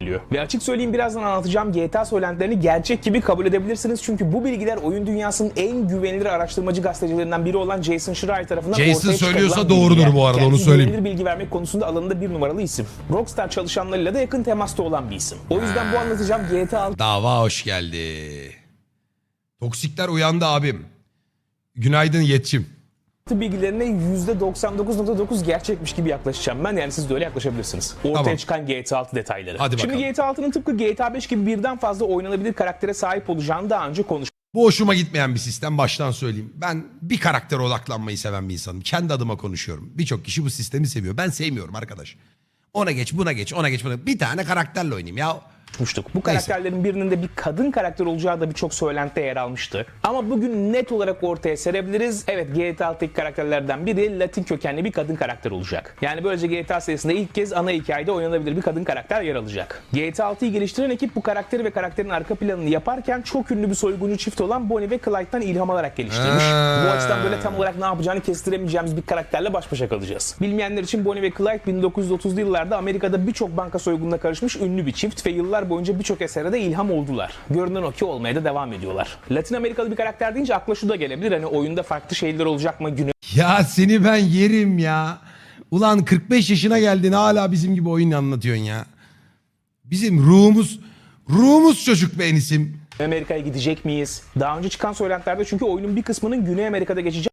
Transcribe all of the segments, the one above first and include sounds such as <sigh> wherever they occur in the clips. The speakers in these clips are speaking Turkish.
geliyor. Ve açık söyleyeyim birazdan anlatacağım GTA söylentilerini gerçek gibi kabul edebilirsiniz. Çünkü bu bilgiler oyun dünyasının en güvenilir araştırmacı gazetecilerinden biri olan Jason Schreier tarafından Jason ortaya söylüyorsa doğrudur bilgiler. bu arada, onu Kendisi söyleyeyim. güvenilir bilgi vermek konusunda alanında bir numaralı isim. Rockstar çalışanlarıyla da yakın temasta olan bir isim. O yüzden bu anlatacağım GTA 6 Dava hoş geldi. Toksikler uyandı abim. Günaydın yetçim. Bilgilerine %99.9 gerçekmiş gibi yaklaşacağım ben. Yani siz de öyle yaklaşabilirsiniz. Ortaya Tamam. çıkan GTA 6 detayları. Hadi Şimdi bakalım. GTA 6'nın tıpkı GTA 5 gibi birden fazla oynanabilir karaktere sahip olacağını daha önce konuştuk. Bu hoşuma gitmeyen bir sistem baştan söyleyeyim. Ben bir karaktere odaklanmayı seven bir insanım. Kendi adıma konuşuyorum. Birçok kişi bu sistemi seviyor. Ben sevmiyorum arkadaş. Ona geç buna geç ona geç buna. Bir tane karakterle oynayayım ya. Konuşmuştuk. Bu karakterlerin birinin de bir kadın karakter olacağı da birçok söylentide yer almıştı. Ama bugün net olarak ortaya serebiliriz. Evet GTA 6'daki karakterlerden biri Latin kökenli bir kadın karakter olacak. Yani böylece GTA serisinde ilk kez ana hikayede oynanabilir bir kadın karakter yer alacak. GTA 6'yı geliştiren ekip bu karakteri ve karakterin arka planını yaparken çok ünlü bir soyguncu çift olan Bonnie ve Clyde'dan ilham alarak geliştirmiş. Ha. Bu açıdan böyle tam olarak ne yapacağını kestiremeyeceğimiz bir karakterle baş başa kalacağız. Bilmeyenler için Bonnie ve Clyde 1930'lu yıllarda Amerika'da birçok banka soygununa karışmış ünlü bir çift ve yıllar boyunca birçok esere de ilham oldular. Görünen o ki olmaya da devam ediyorlar. Latin Amerikalı bir karakter deyince akla şu da gelebilir. Hani oyunda farklı şeyler olacak mı? Güney Ya seni ben yerim ya. Ulan 45 yaşına geldin hala bizim gibi oyun anlatıyorsun ya. Bizim ruhumuz, ruhumuz çocuk be Enis'im. Amerika'ya gidecek miyiz? Daha önce çıkan söylentilerde çünkü oyunun bir kısmının Güney Amerika'da geçeceği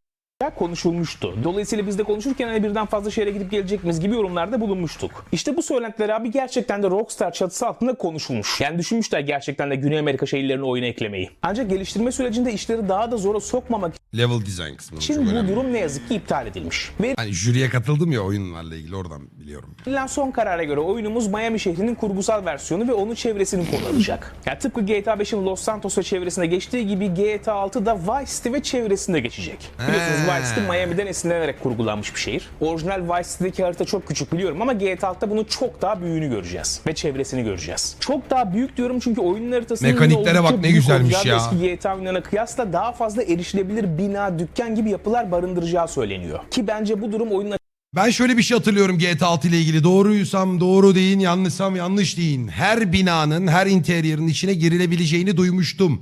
konuşulmuştu. Dolayısıyla biz de konuşurken hani birden fazla şehre gidip gelecek miyiz gibi yorumlarda bulunmuştuk. İşte bu söylentiler abi gerçekten de Rockstar çatısı altında konuşulmuş. Yani düşünmüşler gerçekten de Güney Amerika şehirlerini oyuna eklemeyi. Ancak geliştirme sürecinde işleri daha da zora sokmamak Level design kısmı için bu önemli. durum ne yazık ki iptal edilmiş. Hani jüriye katıldım ya oyunlarla ilgili oradan biliyorum. Verilen son karara göre oyunumuz Miami şehrinin kurgusal versiyonu ve onun çevresinin konu alacak. <laughs> Yani tıpkı GTA 5'in Los Santos ve çevresinde geçtiği gibi GTA 6 da Vice City ve çevresinde geçecek. Biliyorsunuz. Vice City Miami'den esinlenerek kurgulanmış bir şehir. Orijinal Vice City'deki harita çok küçük biliyorum ama GTA 6'da bunun çok daha büyüğünü göreceğiz ve çevresini göreceğiz. Çok daha büyük diyorum çünkü oyunun haritasının Mekaniklere bak ne güzelmiş ya. Eski GTA oyunlarına kıyasla daha fazla erişilebilir bina, dükkan gibi yapılar barındıracağı söyleniyor. Ki bence bu durum oyunun Ben şöyle bir şey hatırlıyorum GTA 6 ile ilgili. Doğruysam doğru deyin, yanlışsam yanlış deyin. Her binanın, her interior'ın içine girilebileceğini duymuştum.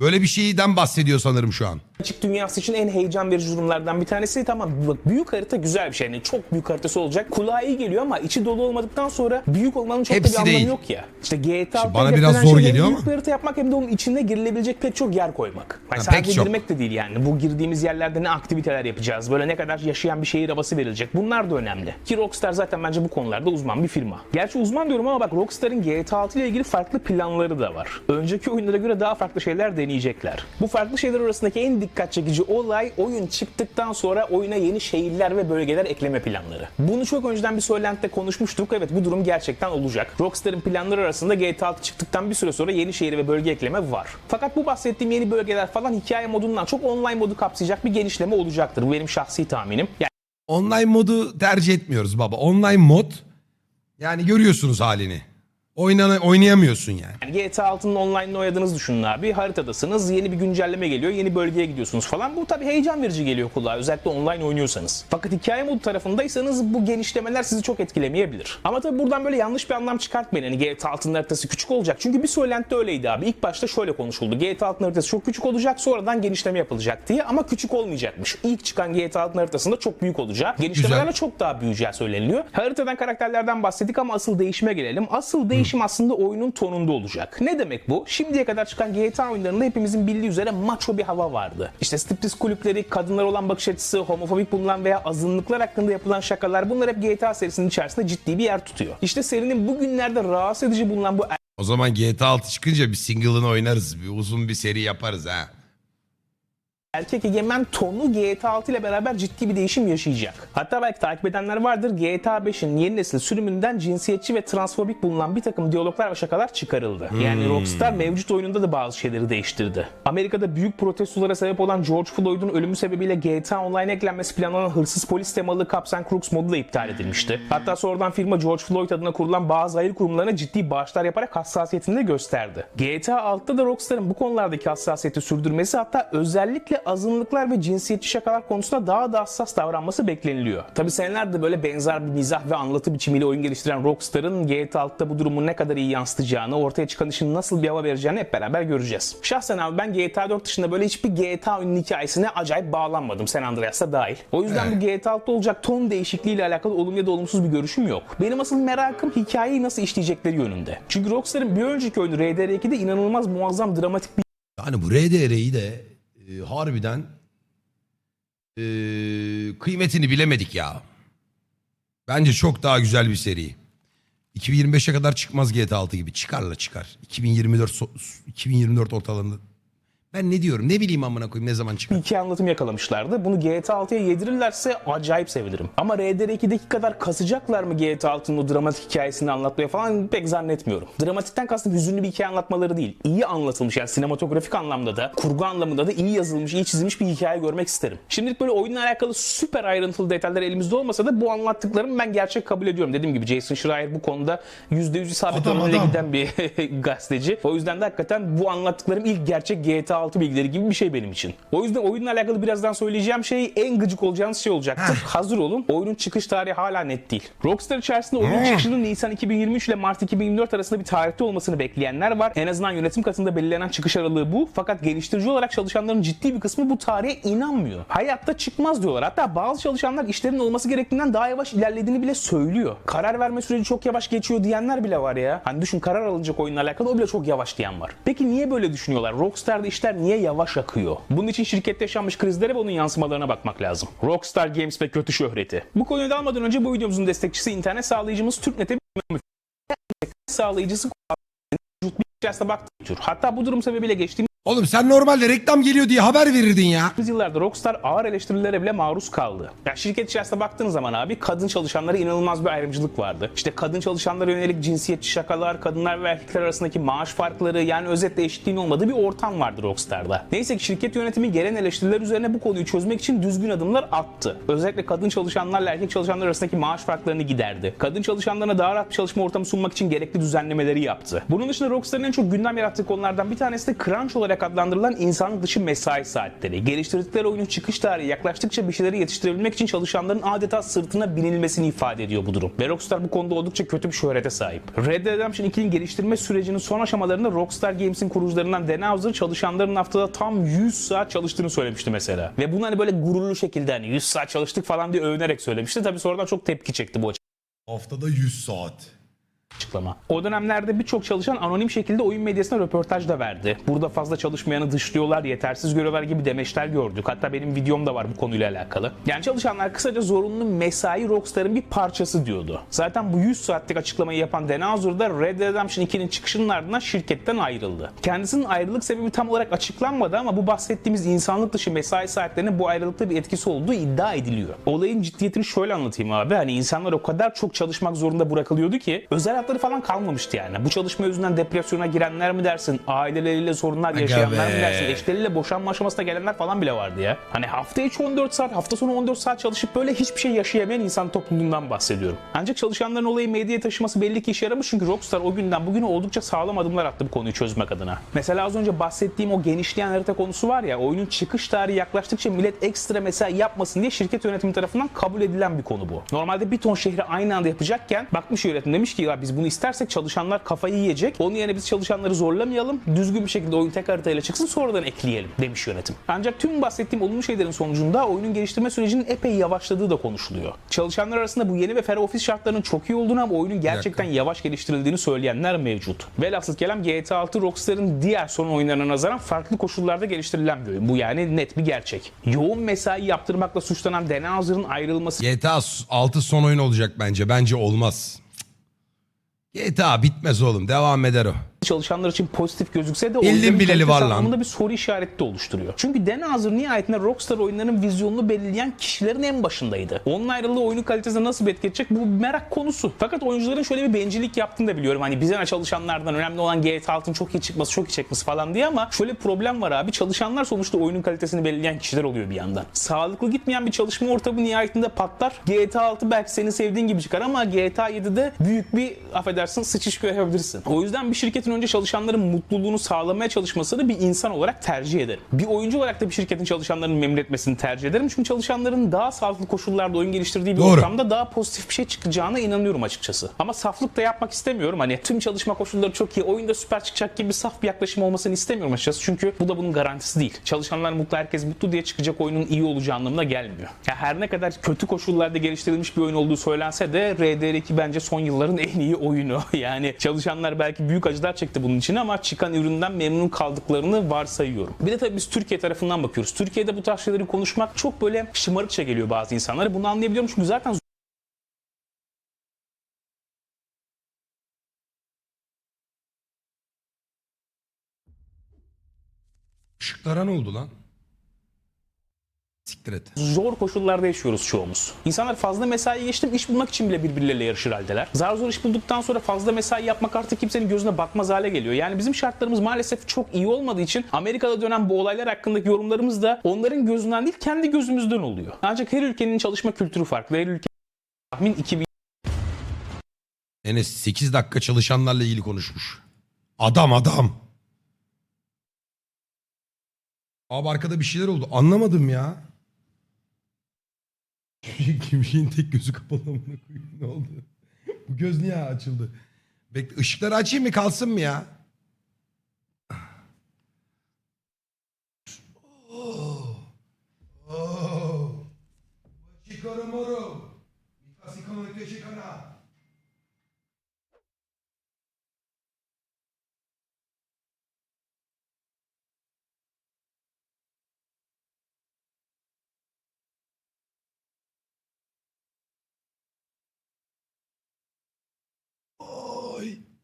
Böyle bir şeyden bahsediyor sanırım şu an. Açık dünyası için en heyecan verici durumlardan bir tanesi. Tamam bak büyük harita güzel bir şey. Yani çok büyük haritası olacak. Kulağa iyi geliyor ama içi dolu olmadıktan sonra büyük olmanın çok Hepsi da bir anlamı değil. yok ya. İşte GTA bana biraz zor geliyor büyük ama. harita yapmak hem de onun içine girilebilecek pek çok yer koymak. Yani Ha, sadece pek çok. girmek de değil yani. Bu girdiğimiz yerlerde ne aktiviteler yapacağız? Böyle ne kadar yaşayan bir şehir havası verilecek? Bunlar da önemli. Ki Rockstar zaten bence bu konularda uzman bir firma. Gerçi uzman diyorum ama bak Rockstar'ın GTA 6 ile ilgili farklı planları da var. Önceki oyunlara göre daha farklı şeyler deneyecekler. Bu farklı şeyler arasındaki en dikkat çekici olay oyun çıktıktan sonra oyuna yeni şehirler ve bölgeler ekleme planları. Bunu çok önceden bir söylentide konuşmuştuk. Evet bu durum gerçekten olacak. Rockstar'ın planları arasında GTA 6 çıktıktan bir süre sonra yeni şehir ve bölge ekleme var. Fakat bu bahsettiğim yeni bölgeler falan hikaye modundan çok online modu kapsayacak bir genişleme olacaktır. Bu benim şahsi tahminim. Yani Online modu tercih etmiyoruz baba. Online mod yani görüyorsunuz halini. Oynana, oynayamıyorsun yani. Yani GTA 6'nın online'ını oynadığınızı düşünün abi. Haritadasınız, yeni bir güncelleme geliyor, yeni bölgeye gidiyorsunuz falan. Bu tabii heyecan verici geliyor kulağa. Özellikle online oynuyorsanız. Fakat hikaye modu tarafındaysanız bu genişlemeler sizi çok etkilemeyebilir. Ama tabii buradan böyle yanlış bir anlam çıkartmayın. Hani GTA 6'nın haritası küçük olacak. Çünkü bir söylenti öyleydi abi. İlk başta şöyle konuşuldu. GTA 6'nın haritası çok küçük olacak, sonradan genişleme yapılacak diye. Ama küçük olmayacakmış. İlk çıkan GTA 6'nın haritasında çok büyük olacak. Genişlemelerle çok daha büyüyeceği söyleniliyor. Haritadan karakterlerden bahsettik ama asıl değişime gelelim. Asıl değişim aslında oyunun tonunda olacak. Ne demek bu? Şimdiye kadar çıkan GTA oyunlarında hepimizin bildiği üzere macho bir hava vardı. İşte striptiz kulüpleri, kadınlar olan bakış açısı, homofobik bulunan veya azınlıklar hakkında yapılan şakalar bunlar hep GTA serisinin içerisinde ciddi bir yer tutuyor. İşte serinin bugünlerde rahatsız edici bulunan bu O zaman GTA 6 çıkınca bir single'ını oynarız. Bir uzun bir seri yaparız ha. Erkek egemen tonu GTA 6 ile beraber ciddi bir değişim yaşayacak. Hatta belki takip edenler vardır GTA 5'in yeni nesil sürümünden cinsiyetçi ve transfobik bulunan bir takım diyaloglar ve şakalar çıkarıldı. Yani Rockstar mevcut oyununda da bazı şeyleri değiştirdi. Amerika'da büyük protestolara sebep olan George Floyd'un ölümü sebebiyle GTA Online eklenmesi planlanan hırsız polis temalı Cops and Crooks modu da iptal edilmişti. Hatta sonradan firma George Floyd adına kurulan bazı hayır kurumlarına ciddi bağışlar yaparak hassasiyetini de gösterdi. GTA 6'da da Rockstar'ın bu konulardaki hassasiyeti sürdürmesi hatta özellikle azınlıklar ve cinsiyetçi şakalar konusunda daha da hassas davranması bekleniliyor. Tabi senelerdir böyle benzer bir mizah ve anlatı biçimiyle oyun geliştiren Rockstar'ın GTA 6'da bu durumu ne kadar iyi yansıtacağını, ortaya çıkan işin nasıl bir hava vereceğini hep beraber göreceğiz. Şahsen abi ben GTA 4 dışında böyle hiçbir GTA oyunun hikayesine acayip bağlanmadım. San Andreas'ta dahil. O yüzden bu GTA 6'da olacak ton değişikliğiyle alakalı olumlu ya da olumsuz bir görüşüm yok. Benim asıl merakım hikayeyi nasıl işleyecekleri yönünde. Çünkü Rockstar'ın bir önceki oyunu RDR2'de inanılmaz muazzam dramatik bir Yani bu RDR'yi de e, harbiden e, kıymetini bilemedik ya. Bence çok daha güzel bir seri. 2025'e kadar çıkmaz GTA 6 gibi. Çıkarla çıkar. 2024 so- 2024 ortalarında. Ben ne diyorum? Ne bileyim amına koyayım ne zaman çıkar. hikaye anlatım yakalamışlardı. Bunu GTA 6'ya yedirirlerse acayip sevinirim. Ama RDR2'deki kadar kasacaklar mı GTA 6'nın o dramatik hikayesini anlatmaya falan pek zannetmiyorum. Dramatikten kastım hüzünlü bir hikaye anlatmaları değil. İyi anlatılmış yani sinematografik anlamda da, kurgu anlamında da iyi yazılmış, iyi çizilmiş bir hikaye görmek isterim. Şimdilik böyle oyunla alakalı süper ayrıntılı detaylar elimizde olmasa da bu anlattıklarımı ben gerçek kabul ediyorum. Dediğim gibi Jason Schreier bu konuda %100 isabet oranıyla giden bir <laughs> gazeteci. O yüzden de hakikaten bu anlattıklarım ilk gerçek GTA 6 bilgileri gibi bir şey benim için. O yüzden oyunla alakalı birazdan söyleyeceğim şey en gıcık olacağınız şey olacaktır. Hazır olun. Oyunun çıkış tarihi hala net değil. Rockstar içerisinde oyunun çıkışının Nisan 2023 ile Mart 2024 arasında bir tarihte olmasını bekleyenler var. En azından yönetim katında belirlenen çıkış aralığı bu. Fakat geliştirici olarak çalışanların ciddi bir kısmı bu tarihe inanmıyor. Hayatta çıkmaz diyorlar. Hatta bazı çalışanlar işlerin olması gerektiğinden daha yavaş ilerlediğini bile söylüyor. Karar verme süreci çok yavaş geçiyor diyenler bile var ya. Hani düşün karar alınacak oyunla alakalı o bile çok yavaş diyen var. Peki niye böyle düşünüyorlar? Rockstar'da işler niye yavaş akıyor? Bunun için şirkette yaşanmış krizlere ve onun yansımalarına bakmak lazım. Rockstar Games ve kötü şöhreti. Bu konuyu da almadan önce bu videomuzun destekçisi internet sağlayıcımız TürkNet'e bir sağlayıcısı baktığı tür. Hatta bu durum sebebiyle geçtiğimiz Oğlum sen normalde reklam geliyor diye haber verirdin ya. yıllarda Rockstar ağır eleştirilere bile maruz kaldı. Ya şirket içerisinde baktığınız zaman abi kadın çalışanlara inanılmaz bir ayrımcılık vardı. İşte kadın çalışanlara yönelik cinsiyetçi şakalar, kadınlar ve erkekler arasındaki maaş farkları yani özetle eşitliğin olmadığı bir ortam vardı Rockstar'da. Neyse ki şirket yönetimi gelen eleştiriler üzerine bu konuyu çözmek için düzgün adımlar attı. Özellikle kadın çalışanlarla erkek çalışanlar arasındaki maaş farklarını giderdi. Kadın çalışanlarına daha rahat bir çalışma ortamı sunmak için gerekli düzenlemeleri yaptı. Bunun dışında Rockstar'ın en çok gündem yarattığı konulardan bir tanesi de crunch olarak adlandırılan insanlık dışı mesai saatleri. Geliştirdikleri oyunun çıkış tarihi yaklaştıkça bir şeyleri yetiştirebilmek için çalışanların adeta sırtına binilmesini ifade ediyor bu durum. Ve Rockstar bu konuda oldukça kötü bir şöhrete sahip. Red Dead Redemption 2'nin geliştirme sürecinin son aşamalarında Rockstar Games'in kurucularından Dan Houser çalışanların haftada tam 100 saat çalıştığını söylemişti mesela. Ve bunu hani böyle gururlu şekilde hani 100 saat çalıştık falan diye övünerek söylemişti. Tabii sonradan çok tepki çekti bu Haftada 100 saat. Açıklama. O dönemlerde birçok çalışan anonim şekilde oyun medyasına röportaj da verdi. Burada fazla çalışmayanı dışlıyorlar, yetersiz görüyorlar gibi demeçler gördük. Hatta benim videom da var bu konuyla alakalı. Yani çalışanlar kısaca zorunlu mesai Rockstar'ın bir parçası diyordu. Zaten bu 100 saatlik açıklamayı yapan Houser da Red Dead Redemption 2'nin çıkışının ardından şirketten ayrıldı. Kendisinin ayrılık sebebi tam olarak açıklanmadı ama bu bahsettiğimiz insanlık dışı mesai saatlerinin bu ayrılıkta bir etkisi olduğu iddia ediliyor. Olayın ciddiyetini şöyle anlatayım abi. Hani insanlar o kadar çok çalışmak zorunda bırakılıyordu ki özel hayatları falan kalmamıştı yani. Bu çalışma yüzünden depresyona girenler mi dersin, aileleriyle sorunlar yaşayanlar mı dersin, eşleriyle boşanma aşamasına gelenler falan bile vardı ya. Hani hafta içi 14 saat, hafta sonu 14 saat çalışıp böyle hiçbir şey yaşayamayan insan topluluğundan bahsediyorum. Ancak çalışanların olayı medyaya taşıması belli ki işe yaramış çünkü Rockstar o günden bugüne oldukça sağlam adımlar attı bu konuyu çözmek adına. Mesela az önce bahsettiğim o genişleyen harita konusu var ya, oyunun çıkış tarihi yaklaştıkça millet ekstra mesai yapmasın diye şirket yönetimi tarafından kabul edilen bir konu bu. Normalde bir ton şehri aynı anda yapacakken bakmış yönetim demiş ki ya biz bunu istersek çalışanlar kafayı yiyecek. Onun yerine biz çalışanları zorlamayalım. Düzgün bir şekilde oyun tek haritayla çıksın sonradan ekleyelim demiş yönetim. Ancak tüm bahsettiğim olumlu şeylerin sonucunda oyunun geliştirme sürecinin epey yavaşladığı da konuşuluyor. Çalışanlar arasında bu yeni ve ferah ofis şartlarının çok iyi olduğunu ama oyunun gerçekten yavaş geliştirildiğini söyleyenler mevcut. Velhasıl kelam GTA 6 Rockstar'ın diğer son oyunlarına nazaran farklı koşullarda geliştirilen bir oyun. Bu yani net bir gerçek. Yoğun mesai yaptırmakla suçlanan Dan Houser'ın ayrılması GTA 6 son oyun olacak bence. Bence olmaz. GTA bitmez oğlum. Devam eder o. çalışanlar için pozitif gözükse de oyunların bileli var lan. anlamında bir soru işareti de oluşturuyor. Çünkü Dan Houser nihayetinde Rockstar oyunlarının vizyonunu belirleyen kişilerin en başındaydı. Onun ayrılığı oyunun kalitesine nasıl bir etki edecek bu merak konusu. Fakat oyuncuların şöyle bir bencillik yaptığını da biliyorum. Hani bize çalışanlardan önemli olan GTA 6'ın çok iyi çıkması, çok iyi çekmesi falan diye ama şöyle problem var abi. Çalışanlar sonuçta oyunun kalitesini belirleyen kişiler oluyor bir yandan. Sağlıklı gitmeyen bir çalışma ortamı nihayetinde patlar. GTA 6 belki senin sevdiğin gibi çıkar ama GTA 7'de büyük bir affedersin sıçış görebilirsin. O yüzden bir şirketin şirketin önce çalışanların mutluluğunu sağlamaya çalışmasını bir insan olarak tercih ederim. Bir oyuncu olarak da bir şirketin çalışanlarını memnun etmesini tercih ederim. Çünkü çalışanların daha sağlıklı koşullarda oyun geliştirdiği bir Doğru. ortamda daha pozitif bir şey çıkacağına inanıyorum açıkçası. Ama saflık da yapmak istemiyorum. Hani tüm çalışma koşulları çok iyi, oyunda süper çıkacak gibi saf bir yaklaşım olmasını istemiyorum açıkçası. Çünkü bu da bunun garantisi değil. Çalışanlar mutlu, herkes mutlu diye çıkacak oyunun iyi olacağı anlamına gelmiyor. Ya her ne kadar kötü koşullarda geliştirilmiş bir oyun olduğu söylense de RDR2 bence son yılların en iyi oyunu. <laughs> Yani çalışanlar belki büyük acılar çekti bunun için ama çıkan üründen memnun kaldıklarını varsayıyorum. Bir de tabii biz Türkiye tarafından bakıyoruz. Türkiye'de bu tarz şeyleri konuşmak çok böyle şımarıkça geliyor bazı insanlara. Bunu anlayabiliyorum çünkü zaten Işıklara ne oldu lan? Siktir et. zor koşullarda yaşıyoruz çoğumuz. İnsanlar fazla mesai geçtim iş bulmak için bile birbirleriyle yarışır haldeler. Zar zor iş bulduktan sonra fazla mesai yapmak artık kimsenin gözüne bakmaz hale geliyor. Yani bizim şartlarımız maalesef çok iyi olmadığı için Amerika'da dönen bu olaylar hakkındaki yorumlarımız da onların gözünden değil kendi gözümüzden oluyor. Ancak her ülkenin çalışma kültürü farklı. Her ülke tahmin 2000 Enes 8 dakika çalışanlarla ilgili konuşmuş. Adam adam. Abi arkada bir şeyler oldu. Anlamadım ya. Kimşeğin tek gözü kapalı amına koyayım. Ne oldu? Bu göz niye açıldı? Bekle ışıkları açayım mı kalsın mı ya?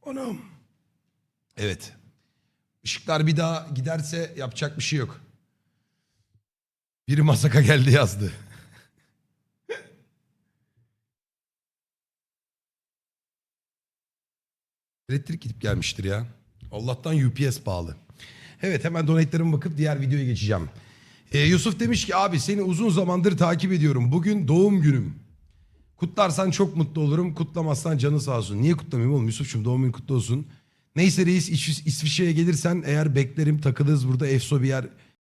Anam. Evet. Işıklar bir daha giderse yapacak bir şey yok. Biri masaka geldi yazdı. <laughs> Elektrik gidip gelmiştir ya. Allah'tan UPS pahalı. Evet hemen donate'lerime bakıp diğer videoya geçeceğim. Ee, Yusuf demiş ki abi seni uzun zamandır takip ediyorum. Bugün doğum günüm. Kutlarsan çok mutlu olurum. Kutlamazsan canı sağ olsun. Niye kutlamayayım oğlum Yusuf'cum doğum günün kutlu olsun. Neyse reis İs- İsviçre'ye gelirsen eğer beklerim takılırız burada Efso bir yer